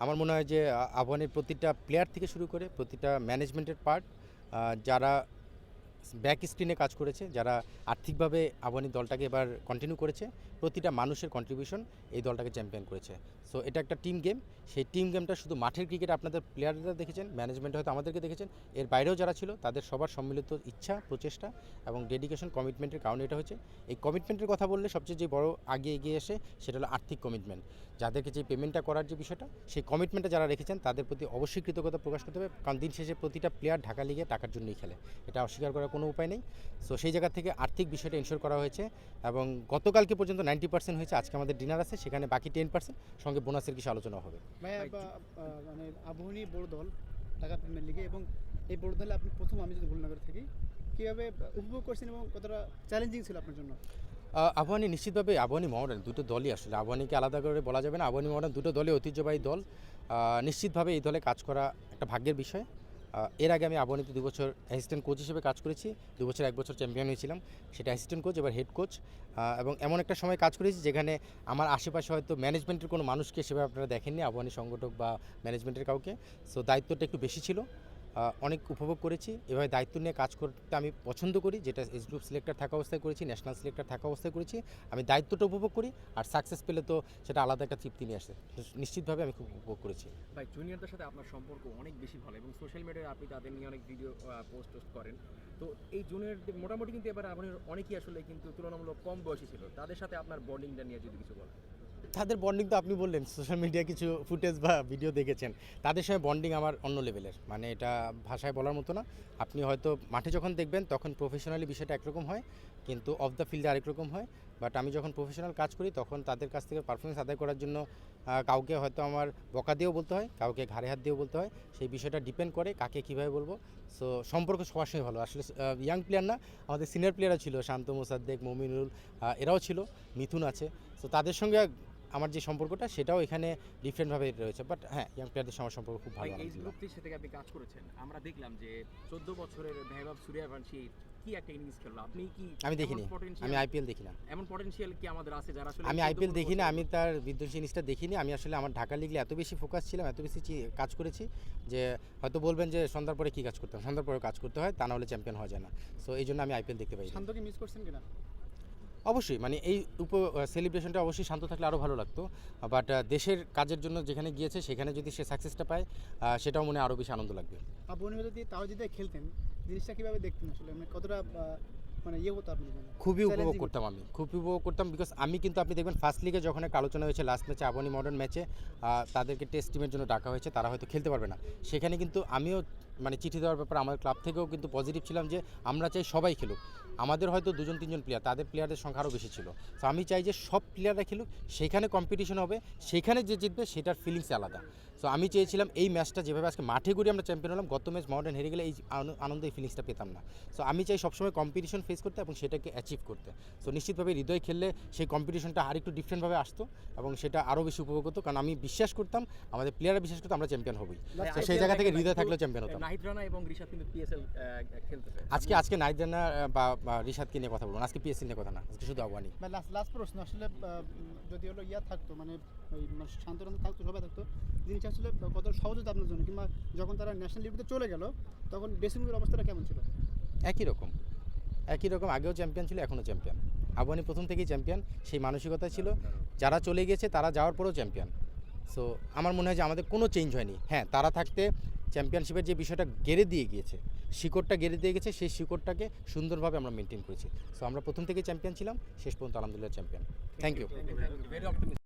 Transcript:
আমার মনে হয় যে আ- আবাহনীর প্রতিটা প্লেয়ার থেকে শুরু করে প্রতিটা ম্যানেজমেন্টের পার্ট যারা ব্যাক স্ক্রিনে কাজ করেছে, যারা আর্থিকভাবে আবাহনী দলটাকে এবার কন্টিনিউ করেছে, প্রতিটা মানুষের কন্ট্রিবিউশন এই দলটাকে চ্যাম্পিয়ন করেছে। সো এটা একটা টিম গেম সেই টিম গেমটা শুধু মাঠের ক্রিকেট আপনাদের প্লেয়াররা দেখেছেন ম্যানেজমেন্ট হয়তো আমাদেরকে দেখেছেন, এর বাইরেও যারা ছিল, তাদের সবার সম্মিলিত ইচ্ছা, প্রচেষ্টা এবং ডেডিকেশন কমিটমেন্টের কারণে এটা হচ্ছে এই কমিটমেন্টের কথা বললে সবচেয়ে যে বড় আগে এগিয়ে এসে, সেটা হলো আর্থিক কমিটমেন্ট যাদেরকে যে পেমেন্টটা করার যে বিষয়টা, সেই কমিটমেন্টটা যারা রেখেছেন, তাদের প্রতি অবশ্যই কৃতজ্ঞতা প্রকাশ করতে হবে, কারণ দিন শেষে প্রতিটা প্লেয়ার ঢাকা লিগে টাকার জন্যই খেলে। এটা অস্বীকার করার কোনো উপায় নেই। সো সেই জায়গা থেকে আর্থিক বিষয়টা ইনশোর করা হয়েছে এবং গতকালকে পর্যন্ত নাইনটি পার্সেন্ট হয়েছে আজকে আমাদের ডিনার আছে সেখানে বাকি টেন পার্সেন্ট সঙ্গে বোনাসের কিছু আলোচনা হবে। মানে আবহনী বড় দল ঢাকা প্রিমিয়ার লিগে এবং এই বড় দলে আপনি প্রথম আমি যদি ভুল না করে থাকি কীভাবে উপভোগ করছেন এবং কতটা চ্যালেঞ্জিং ছিল আপনার জন্য? আবাহনী নিশ্চিতভাবে আবাহনী মডার্ন দুটো দলই আসলে আবহানিকে আলাদা করে বলা যাবে না আবাহনী মডার্ন দুটো দলই ঐতিহ্যবাহী দল। নিশ্চিতভাবে এই দলে কাজ করা একটা ভাগ্যের বিষয়। এর আগে আমি আবাহনীতে দু বছর অ্যাসিস্ট্যান্ট কোচ হিসেবে কাজ করেছি। দু বছর এক বছর চ্যাম্পিয়ন হয়েছিলাম। সেটা অ্যাসিস্ট্যান্ট কোচ এবার হেড কোচ এবং এমন একটা সময় কাজ করেছি যেখানে আমার আশেপাশে হয়তো ম্যানেজমেন্টের কোনো মানুষকে সেভাবে আপনারা দেখেননি আবহাওয়ানি সংগঠক বা ম্যানেজমেন্টের কাউকে। সো দায়িত্বটা একটু বেশি ছিল। অনেক উপভোগ করেছি। এভাবে দায়িত্ব নিয়ে কাজ করতে আমি পছন্দ করি, যেটা এস গ্রুপ সিলেক্টর থাকা অবস্থায় করেছি ন্যাশনাল সিলেক্টর থাকা অবস্থায় করেছি। আমি দায়িত্বটা উপভোগ করি আর সাকসেস পেলে তো সেটা আলাদা একটা তৃপ্তি নিয়ে আসে। নিশ্চিতভাবে আমি খুব উপভোগ করেছি। ভাই জুনিয়রদের সাথে আপনার সম্পর্ক অনেক বেশি ভালো এবং সোশ্যাল মিডিয়ায় আপনি তাদের নিয়ে অনেক ভিডিও পোস্ট টোস্ট করেন। তো এই জুনিয়রদের মোটামুটি কিন্তু এবার আপনার অনেকেই আসলে কিন্তু তুলনামূলক কম বয়সী ছিল। তাদের সাথে আপনার বন্ডিংটা নিয়ে যদি কিছু বলেন। তাদের বন্ডিং তো আপনি বললেন সোশ্যাল মিডিয়া কিছু ফুটেজ বা ভিডিও দেখেছেন। তাদের সঙ্গে বন্ডিং আমার অন্য লেভেলের মানে এটা ভাষায় বলার মতো না। আপনি হয়তো মাঠে যখন দেখবেন, তখন প্রফেশনালি বিষয়টা একরকম হয়, কিন্তু অফ দ্য ফিল্ডে আরেক রকম হয়। বাট আমি যখন প্রফেশনাল কাজ করি, তখন তাদের কাছ থেকে পারফরমেন্স আদায় করার জন্য কাউকে হয়তো আমার বকা দিয়েও বলতে হয়, কাউকে ঘাড়ে হাত দিয়েও বলতে হয়। সেই বিষয়টা ডিপেন্ড করে কাকে কীভাবে বলব। সো সম্পর্ক সবার সঙ্গে ভালো। আসলে ইয়াং প্লেয়ার না, আমাদের সিনিয়র প্লেয়ারও ছিল, শান্ত মোসাদ্দেক, মমিনুল এরাও ছিল, মিথুন আছে। সো তাদের সঙ্গে আমার যে সম্পর্কটা সেটাও এখানে ডিফারেন্টভাবে রয়েছে বাট হ্যাঁ ইয়াং প্লেয়ারদের সঙ্গে আমার সম্পর্ক খুব ভালো এই। গ্রুপটির সাথে আপনি কাজ করেছেন? আমরা দেখলাম যে চোদ্দ বছরের ভেবাব সূর্যবংশী কি একটা ইনিংস খেললো? আপনি কি আমি দেখিনি আমি আইপিএল দেখি না। এমন পটেনশিয়াল কি আমাদের আছে যারা আসলে আমি আইপিএল দেখি না আমি তার বিধ্বংসী জিনিসটা দেখিনি। আমি আসলে আমার ঢাকা লিগলে এত বেশি ফোকাস ছিলাম এত বেশি কাজ করেছি যে হয়তো বলবেন যে সন্ধ্যার পরে কী কাজ করতাম? সন্ধ্যার পরে কাজ করতে হয় তা না হলে চ্যাম্পিয়ন হওয়া যায় না। সো এই জন্য আমি আইপিএল দেখতে পাই। শান্তকে মিস করছেন কিনা? অবশ্যই মানে এই উপ সেলিব্রেশনটা অবশ্যই শান্ত থাকলে আরও ভালো লাগতো। বাট দেশের কাজের জন্য যেখানে গিয়েছে, সেখানে যদি সে সাকসেসটা পায় সেটাও মনে আরও বেশি আনন্দ লাগবে। আপনি যদি তাও যদি খেলতেন, জিনিসটা কীভাবে দেখতেন আসলে? মানে কতটা মানে ইয়ে হতো খুবই উপভোগ করতাম আমি খুবই উপভোগ করতাম বিকজ আমি কিন্তু আপনি দেখবেন ফার্স্ট লিগে যখন একটা আলোচনা হয়েছে লাস্ট ম্যাচে আবনি মডার্ন ম্যাচে তাদেরকে টেস্ট টিমের জন্য ডাকা হয়েছে তারা হয়তো খেলতে পারবে না। সেখানে কিন্তু আমিও মানে চিঠি দেওয়ার ব্যাপারে আমার ক্লাব থেকেও কিন্তু পজিটিভ ছিলাম যে আমরা চাই সবাই খেলুক। আমাদের হয়তো দুজন তিনজন প্লেয়ার তাদের প্লেয়ারদের সংখ্যা আরও বেশি ছিল। তো আমি চাই যে সব প্লেয়াররা খেলুক সেখানে কম্পিটিশন হবে সেখানে যে জিতবে সেটার ফিলিংস আলাদা। সো আমি চেয়েছিলাম এই ম্যাচটা যেভাবে আজকে মাঠে ঘুরে আমরা চ্যাম্পিয়ন হলাম গত ম্যাচ মডার্ন হেরে গেলে এই আন- আনন্দ এই ফিলিংসটা পেতাম না। সো আমি চাই সবসময় কম্পিটিশন ফেস করতে এবং সেটাকে অ্যাচিভ করতে। সো নিশ্চিতভাবে হৃদয় খেললে সেই কম্পিটিশনটা আর একটু ডিফারেন্টভাবে আসতো এবং সেটা আরও বেশি উপভোগ হতো কারণ আমি বিশ্বাস করতাম আমাদের প্লেয়াররা বিশ্বাস করতো আমরা চ্যাম্পিয়ন হবই। তো সেই জায়গা থেকে হৃদয় না, থাকলেও চ্যাম্পিয়ন হতাম। নাহিদ রানা এবং ঋষাদ কিন্তু পিএসএল খেলতেছে আজকে আজকে নাইজানা বা বা রিশাদকে নিয়ে কথা বলুন আজকে পিএসসি নিয়ে কথা না আজকে শুধু আহ্বানি লাস্ট লাস্ট প্রশ্ন। আসলে যদি হলো ইয়া থাকতো মানে মানে থাকতো সবাই থাকতো জিনিসটা আসলে কত সহজ হতো আপনার জন্য কিংবা যখন তারা ন্যাশনাল লিগতে চলে গেল তখন ড্রেসিং রুমের অবস্থাটা কেমন ছিল? একই রকম। একই রকম আগেও চ্যাম্পিয়ন ছিল এখনও চ্যাম্পিয়ন আবহানি প্রথম থেকেই চ্যাম্পিয়ন সেই মানসিকতা ছিল। যারা চলে গেছে তারা যাওয়ার পরেও চ্যাম্পিয়ন সো আমার মনে হয় যে আমাদের কোনো চেঞ্জ হয়নি। হ্যাঁ তারা থাকতে চ্যাম্পিয়নশিপের যে বিষয়টা গেড়ে দিয়ে গিয়েছে শিকড়টা গেড়ে দিয়ে গেছে সেই শিকড়টাকে সুন্দরভাবে আমরা মেনটেন করেছি। সো আমরা প্রথম থেকে চ্যাম্পিয়ন ছিলাম শেষ পর্যন্ত আলহামদুলিল্লাহ চ্যাম্পিয়ন থ্যাংক ইউ